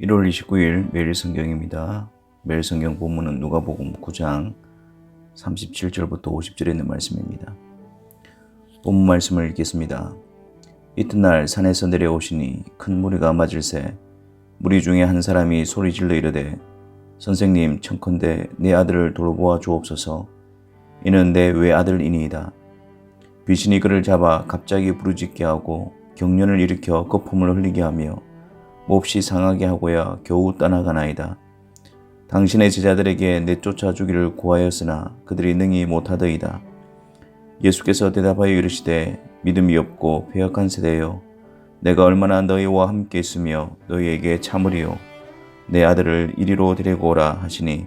1월 29일 매일 성경입니다. 매일 성경 본문은 누가복음 9장 37절부터 50절에 있는 말씀입니다. 본문 말씀을 읽겠습니다. 이튿날 산에서 내려오시니 큰 무리가 맞을새 무리 중에 한 사람이 소리질러 이르되 선생님 청컨대 내 아들을 돌보아 주옵소서 이는 내 외아들이니이다. 귀신이 그를 잡아 갑자기 부르짖게 하고 경련을 일으켜 거품을 흘리게 하며 몹시 상하게 하고야 겨우 떠나가나이다. 당신의 제자들에게 내쫓아 주기를 구하였으나 그들이 능히 못하더이다. 예수께서 대답하여 이르시되 믿음이 없고 배역한 세대여 내가 얼마나 너희와 함께 있으며 너희에게 참으리요 내 아들을 이리로 데리고 오라 하시니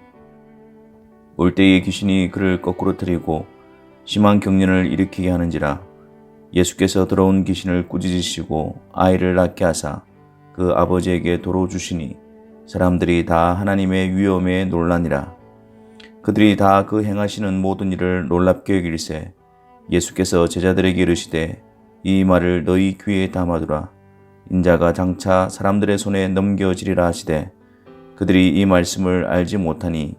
올 때에 귀신이 그를 거꾸로 들이고 심한 경련을 일으키게 하는지라 예수께서 들어온 귀신을 꾸짖으시고 아이를 낳게 하사 그 아버지에게 도로 주시니 사람들이 다 하나님의 위엄에 놀라니라. 그들이 다 그 행하시는 모든 일을 놀랍게 여길세 예수께서 제자들에게 이르시되 이 말을 너희 귀에 담아두라. 인자가 장차 사람들의 손에 넘겨지리라 하시되 그들이 이 말씀을 알지 못하니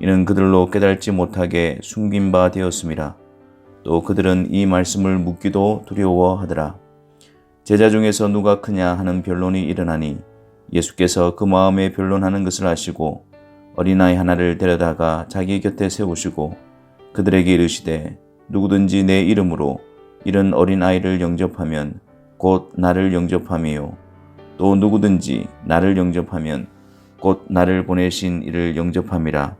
이는 그들로 깨달지 못하게 숨긴 바 되었음이라 또 그들은 이 말씀을 묻기도 두려워하더라 제자 중에서 누가 크냐 하는 변론이 일어나니 예수께서 그 마음에 변론하는 것을 아시고 어린아이 하나를 데려다가 자기 곁에 세우시고 그들에게 이르시되 누구든지 내 이름으로 이런 어린아이를 영접하면 곧 나를 영접함이요. 또 누구든지 나를 영접하면 곧 나를 보내신 이를 영접함이라.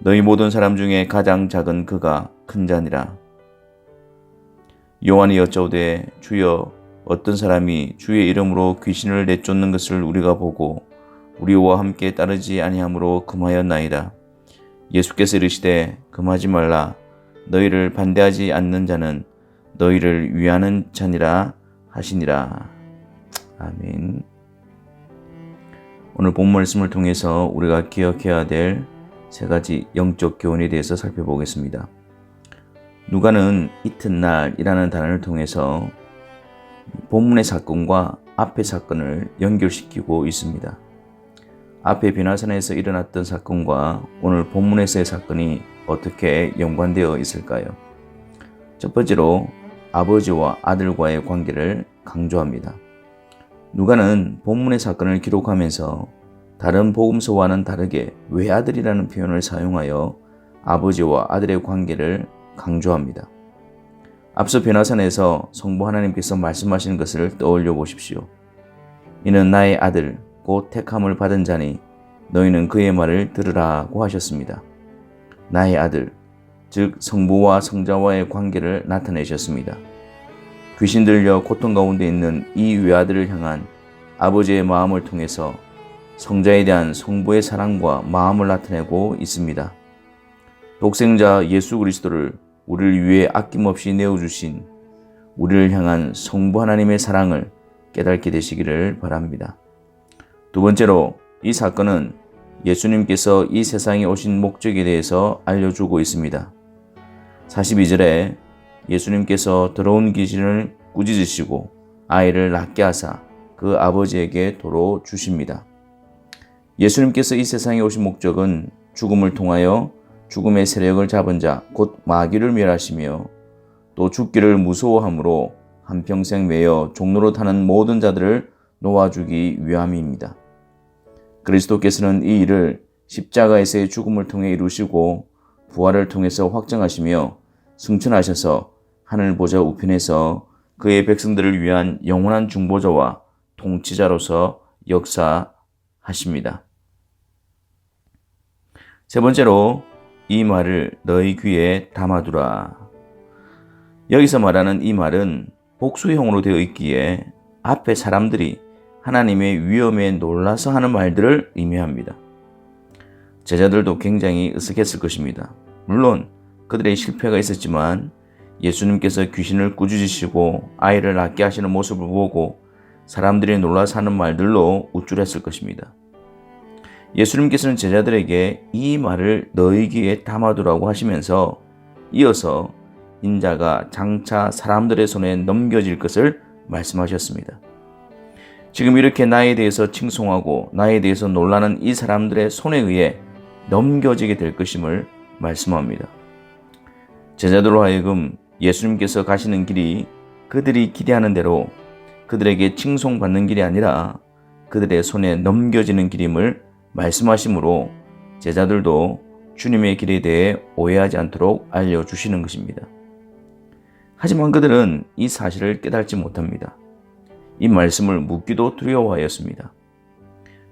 너희 모든 사람 중에 가장 작은 그가 큰 자니라. 요한이 여짜오되 주여 어떤 사람이 주의 이름으로 귀신을 내쫓는 것을 우리가 보고 우리와 함께 따르지 아니하므로 금하였나이다. 예수께서 이르시되 금하지 말라 너희를 반대하지 않는 자는 너희를 위하는 자니라 하시니라. 아멘. 오늘 본 말씀을 통해서 우리가 기억해야 될 세 가지 영적 교훈에 대해서 살펴보겠습니다. 누가는 이튿날이라는 단어를 통해서 본문의 사건과 앞의 사건을 연결시키고 있습니다. 앞에 비나산에서 일어났던 사건과 오늘 본문에서의 사건이 어떻게 연관되어 있을까요? 첫 번째로 아버지와 아들과의 관계를 강조합니다. 누가는 본문의 사건을 기록하면서 다른 복음서와는 다르게 외아들이라는 표현을 사용하여 아버지와 아들의 관계를 강조합니다. 앞서 변화산에서 성부 하나님께서 말씀하신 것을 떠올려 보십시오. 이는 나의 아들, 곧 택함을 받은 자니 너희는 그의 말을 들으라고 하셨습니다. 나의 아들, 즉 성부와 성자와의 관계를 나타내셨습니다. 귀신 들려 고통 가운데 있는 이 외아들을 향한 아버지의 마음을 통해서 성자에 대한 성부의 사랑과 마음을 나타내고 있습니다. 독생자 예수 그리스도를 우리를 위해 아낌없이 내어주신 우리를 향한 성부 하나님의 사랑을 깨닫게 되시기를 바랍니다. 두 번째로 이 사건은 예수님께서 이 세상에 오신 목적에 대해서 알려주고 있습니다. 42절에 예수님께서 들어온 귀신을 꾸짖으시고 아이를 낳게 하사 그 아버지에게 도로 주십니다. 예수님께서 이 세상에 오신 목적은 죽음을 통하여 죽음의 세력을 잡은 자, 곧 마귀를 멸하시며 또 죽기를 무서워함으로 한평생 매여 종로로 타는 모든 자들을 놓아주기 위함입니다. 그리스도께서는 이 일을 십자가에서의 죽음을 통해 이루시고 부활을 통해서 확정하시며 승천하셔서 하늘 보좌 우편에서 그의 백성들을 위한 영원한 중보자와 통치자로서 역사하십니다. 세 번째로 이 말을 너희 귀에 담아두라. 여기서 말하는 이 말은 복수형으로 되어 있기에 앞에 사람들이 하나님의 위엄에 놀라서 하는 말들을 의미합니다. 제자들도 굉장히 으쓱했을 것입니다. 물론 그들의 실패가 있었지만 예수님께서 귀신을 꾸짖으시고 아이를 낳게 하시는 모습을 보고 사람들이 놀라서 하는 말들로 우쭐했을 것입니다. 예수님께서는 제자들에게 이 말을 너희 귀에 담아두라고 하시면서 이어서 인자가 장차 사람들의 손에 넘겨질 것을 말씀하셨습니다. 지금 이렇게 나에 대해서 칭송하고 나에 대해서 놀라는 이 사람들의 손에 의해 넘겨지게 될 것임을 말씀합니다. 제자들로 하여금 예수님께서 가시는 길이 그들이 기대하는 대로 그들에게 칭송받는 길이 아니라 그들의 손에 넘겨지는 길임을 말씀하시므로 제자들도 주님의 길에 대해 오해하지 않도록 알려주시는 것입니다. 하지만 그들은 이 사실을 깨닫지 못합니다. 이 말씀을 묻기도 두려워하였습니다.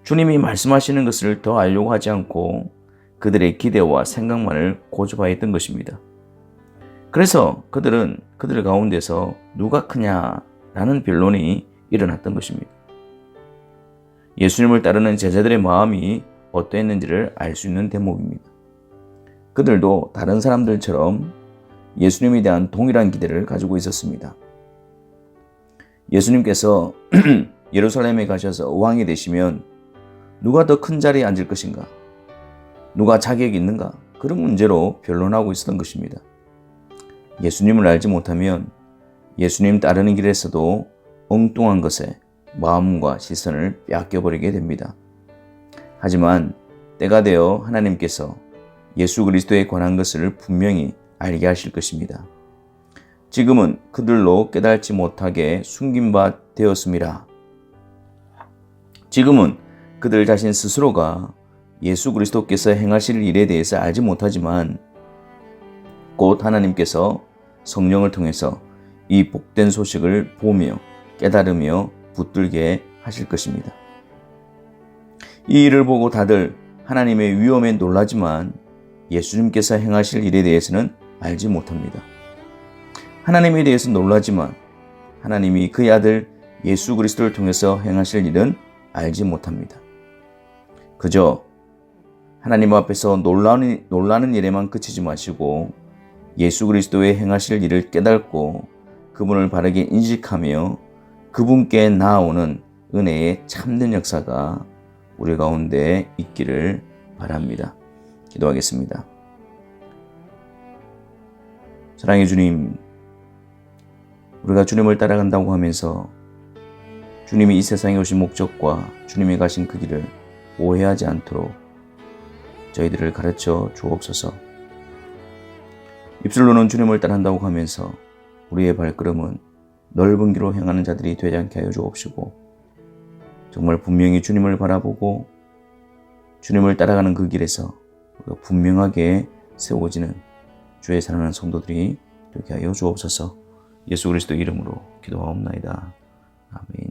주님이 말씀하시는 것을 더 알려고 하지 않고 그들의 기대와 생각만을 고집하였던 것입니다. 그래서 그들은 그들 가운데서 누가 크냐라는 변론이 일어났던 것입니다. 예수님을 따르는 제자들의 마음이 어떠했는지를 알 수 있는 대목입니다. 그들도 다른 사람들처럼 예수님에 대한 동일한 기대를 가지고 있었습니다. 예수님께서 예루살렘에 가셔서 왕이 되시면 누가 더 큰 자리에 앉을 것인가? 누가 자격이 있는가? 그런 문제로 변론하고 있었던 것입니다. 예수님을 알지 못하면 예수님 따르는 길에서도 엉뚱한 것에 마음과 시선을 빼앗겨버리게 됩니다. 하지만 때가 되어 하나님께서 예수 그리스도에 관한 것을 분명히 알게 하실 것입니다. 지금은 그들로 깨달지 못하게 숨긴 바 되었습니다. 지금은 그들 자신 스스로가 예수 그리스도께서 행하실 일에 대해서 알지 못하지만 곧 하나님께서 성령을 통해서 이 복된 소식을 보며 깨달으며 붙들게 하실 것입니다. 이 일을 보고 다들 하나님의 위엄에 놀라지만 예수님께서 행하실 일에 대해서는 알지 못합니다. 하나님에 대해서 놀라지만 하나님이 그의 아들 예수 그리스도를 통해서 행하실 일은 알지 못합니다. 그저 하나님 앞에서 놀라는, 놀라는 일에만 그치지 마시고 예수 그리스도의 행하실 일을 깨닫고 그분을 바르게 인식하며 그분께 나아오는 은혜의 참된 역사가 우리 가운데 있기를 바랍니다. 기도하겠습니다. 사랑의 주님, 우리가 주님을 따라간다고 하면서 주님이 이 세상에 오신 목적과 주님이 가신 그 길을 오해하지 않도록 저희들을 가르쳐 주옵소서. 입술로는 주님을 따른다고 하면서 우리의 발걸음은 넓은 길로 행하는 자들이 되지 않게 하여 주옵시고 정말 분명히 주님을 바라보고 주님을 따라가는 그 길에서 분명하게 세워지는 주의 사랑하는 성도들이 되게 하여 주옵소서 예수 그리스도 이름으로 기도하옵나이다. 아멘.